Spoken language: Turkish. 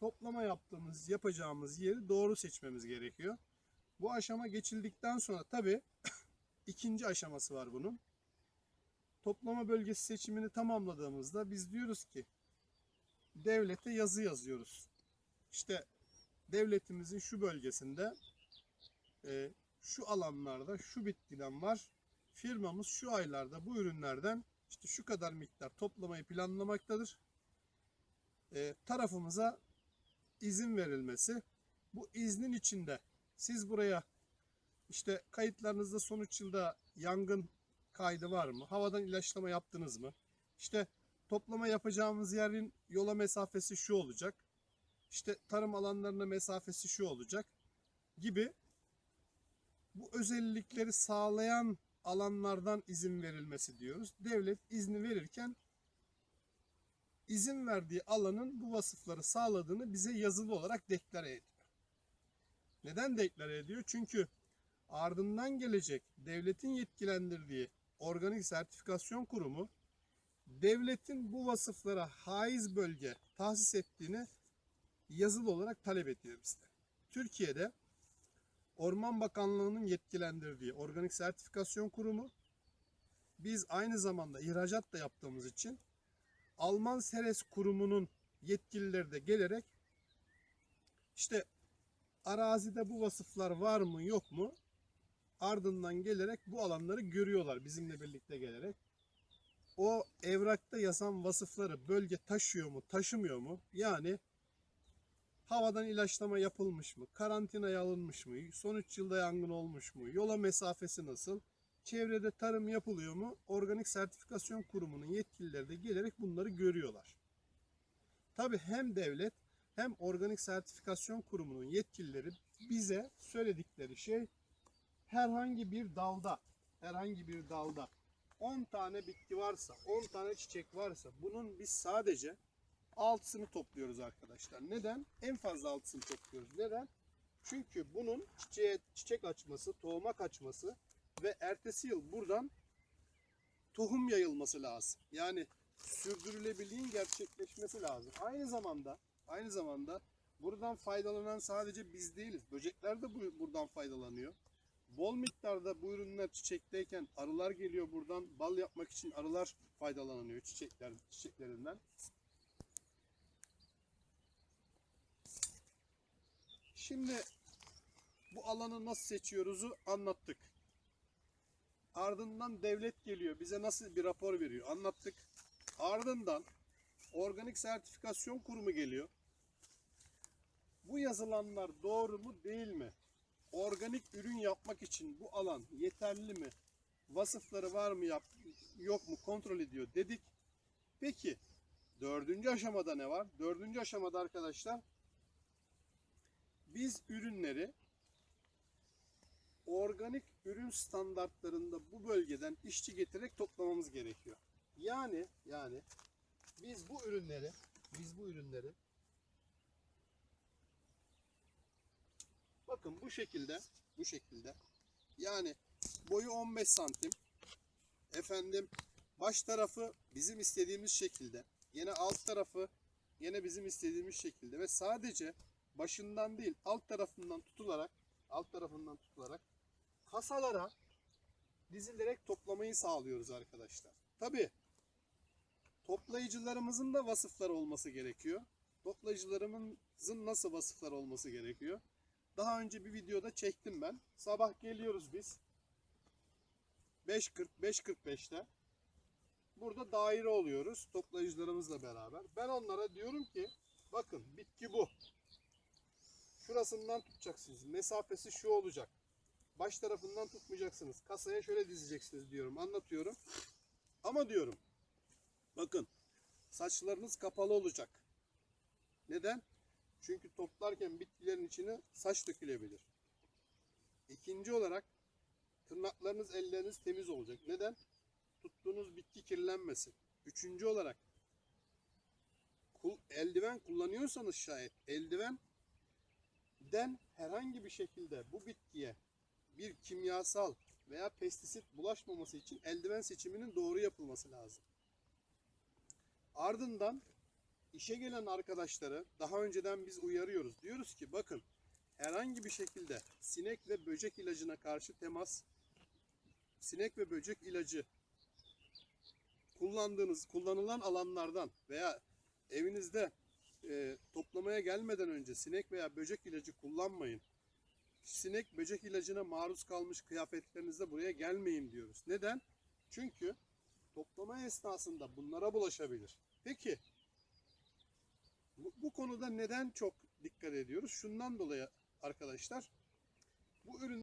toplama yaptığımız, yapacağımız yeri doğru seçmemiz gerekiyor. Bu aşama geçildikten sonra tabii ikinci aşaması var bunun. Toplama bölgesi seçimini tamamladığımızda biz diyoruz ki devlete yazı yazıyoruz. İşte devletimizin şu bölgesinde e, şu alanlarda şu bitkiden var. Firmamız şu aylarda bu ürünlerden işte şu kadar miktar toplamayı planlamaktadır. E, tarafımıza izin verilmesi. Bu iznin içinde siz buraya işte kayıtlarınızda sonuç yılda yangın kaydı var mı? Havadan ilaçlama yaptınız mı? İşte toplama yapacağımız yerin yola mesafesi şu olacak. İşte tarım alanlarına mesafesi şu olacak gibi bu özellikleri sağlayan alanlardan izin verilmesi diyoruz. Devlet izni verirken izin verdiği alanın bu vasıfları sağladığını bize yazılı olarak deklare ediyor. Neden deklare ediyor? Çünkü ardından gelecek devletin yetkilendirdiği organik sertifikasyon kurumu devletin bu vasıflara haiz bölge tahsis ettiğini yazılı olarak talep ediyor bizden. Türkiye'de Orman Bakanlığı'nın yetkilendirdiği organik sertifikasyon kurumu biz aynı zamanda ihracat da yaptığımız için Alman Seres kurumunun yetkilileri de gelerek işte arazide bu vasıflar var mı yok mu? Ardından gelerek bu alanları görüyorlar bizimle birlikte gelerek. O evrakta yazan vasıfları bölge taşıyor mu taşımıyor mu? Yani havadan ilaçlama yapılmış mı, karantinaya alınmış mı, sonuç yılda yangın olmuş mu, yola mesafesi nasıl, çevrede tarım yapılıyor mu, organik sertifikasyon kurumunun yetkilileri de gelerek bunları görüyorlar. Tabi hem devlet hem organik sertifikasyon kurumunun yetkilileri bize söyledikleri şey herhangi bir dalda, herhangi bir dalda 10 tane bitki varsa, 10 tane çiçek varsa bunun biz sadece altısını topluyoruz arkadaşlar. Neden? En fazla altısını topluyoruz. Neden? Çünkü bunun çiçeğe, çiçek açması, tohuma kaçması ve ertesi yıl buradan tohum yayılması lazım. Yani sürdürülebilirliğin gerçekleşmesi lazım. Aynı zamanda aynı zamanda buradan faydalanan sadece biz değiliz. Böcekler de bu, buradan faydalanıyor. Bol miktarda bu ürünler çiçekteyken arılar geliyor buradan bal yapmak için arılar faydalanıyor çiçekler çiçeklerinden. Şimdi bu alanı nasıl seçiyoruzu anlattık. Ardından devlet geliyor. Bize nasıl bir rapor veriyor anlattık. Ardından organik sertifikasyon kurumu geliyor. Bu yazılanlar doğru mu değil mi? Organik ürün yapmak için bu alan yeterli mi? Vasıfları var mı yap yok mu kontrol ediyor dedik. Peki dördüncü aşamada ne var? Dördüncü aşamada arkadaşlar biz ürünleri organik ürün standartlarında bu bölgeden işçi getirerek toplamamız gerekiyor. Yani yani biz bu ürünleri biz bu ürünleri bakın bu şekilde bu şekilde. Yani boyu 15 santim. Efendim baş tarafı bizim istediğimiz şekilde. Yine alt tarafı yine bizim istediğimiz şekilde. Ve sadece başından değil alt tarafından tutularak alt tarafından tutularak kasalara dizilerek toplamayı sağlıyoruz arkadaşlar. Tabi toplayıcılarımızın da vasıfları olması gerekiyor. Toplayıcılarımızın nasıl vasıflar olması gerekiyor? Daha önce bir videoda çektim ben. Sabah geliyoruz biz. 5.40 5.45'te. Burada daire oluyoruz toplayıcılarımızla beraber. Ben onlara diyorum ki bakın bitki bu. Şurasından tutacaksınız. Mesafesi şu olacak. Baş tarafından tutmayacaksınız. Kasaya şöyle dizeceksiniz diyorum. Anlatıyorum. Ama diyorum. Bakın. Saçlarınız kapalı olacak. Neden? Çünkü toplarken bitkilerin içine saç dökülebilir. İkinci olarak tırnaklarınız, elleriniz temiz olacak. Neden? Tuttuğunuz bitki kirlenmesin. Üçüncü olarak eldiven kullanıyorsanız şayet eldiven den herhangi bir şekilde bu bitkiye bir kimyasal veya pestisit bulaşmaması için eldiven seçiminin doğru yapılması lazım. Ardından işe gelen arkadaşları daha önceden biz uyarıyoruz. Diyoruz ki bakın herhangi bir şekilde sinek ve böcek ilacına karşı temas, sinek ve böcek ilacı kullandığınız, kullanılan alanlardan veya evinizde e, toplamaya gelmeden önce sinek veya böcek ilacı kullanmayın. Sinek böcek ilacına maruz kalmış kıyafetlerinizde buraya gelmeyin diyoruz. Neden? Çünkü toplama esnasında bunlara bulaşabilir. Peki bu, bu konuda neden çok dikkat ediyoruz? Şundan dolayı arkadaşlar bu ürün